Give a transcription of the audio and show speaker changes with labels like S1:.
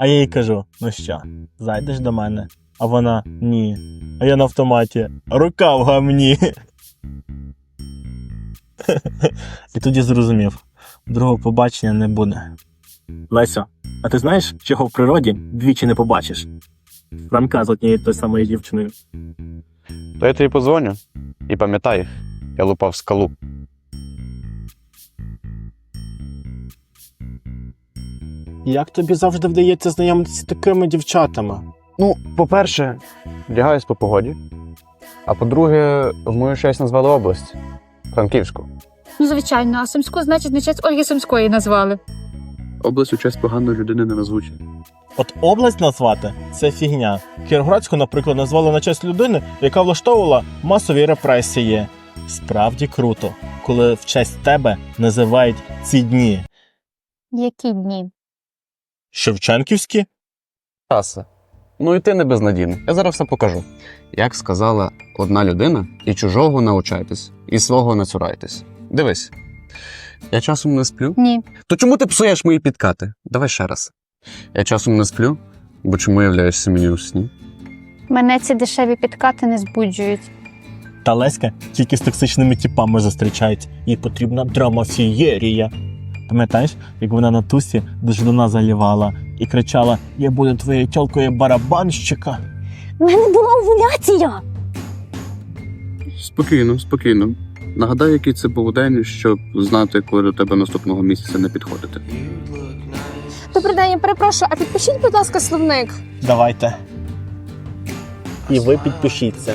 S1: А я їй кажу: ну що, зайдеш до мене? А вона ні. А я на автоматі. Рука в гамні. І тоді зрозумів, другого побачення не буде. Лесю, а ти знаєш, чого в природі двічі не побачиш? Франка з однією тою самою дівчиною.
S2: То я тобі подзвоню і пам'ятай, я лупав скалу.
S1: Як тобі завжди вдається знайомитися з такими дівчатами?
S2: Ну, по-перше, вдягаюсь по погоді. А по-друге, в мою честь назвали область Франківську.
S3: Ну, звичайно, а Сумську, значить, на честь Ольги Сумської назвали.
S2: Область у честь поганої людини не назвуть.
S1: От область назвати це фігня. Кіровоградську, наприклад, назвали на честь людини, яка влаштовувала масові репресії. Справді круто, коли в честь тебе називають ці дні.
S3: Які дні?
S1: Шевченківські?
S2: Таса. Ну і ти не безнадійний. Я зараз все покажу. Як сказала одна людина, і чужого научайтесь, і свого не цурайтесь. Дивись. Я часом не сплю.
S3: Ні.
S2: То чому ти псуєш мої підкати? Давай ще раз. Я часом не сплю, бо чому являєшся мені у сні?
S3: Мене ці дешеві підкати не збуджують.
S1: Та Леська тільки з токсичними тіпами зустрічається. Їй потрібна драмафієрія. Пам'ятаєш, як вона на тусі до ждуна залівала і кричала: Я буду твоєю тьолкою барабанщика.
S3: У мене була овуляція.
S2: Спокійно, спокійно. Нагадай, який це був день, щоб знати, коли до тебе наступного місяця не підходити.
S4: Добрий день, я перепрошую, а підпишіть, будь ласка, словник.
S1: Давайте. І ви підпишіться.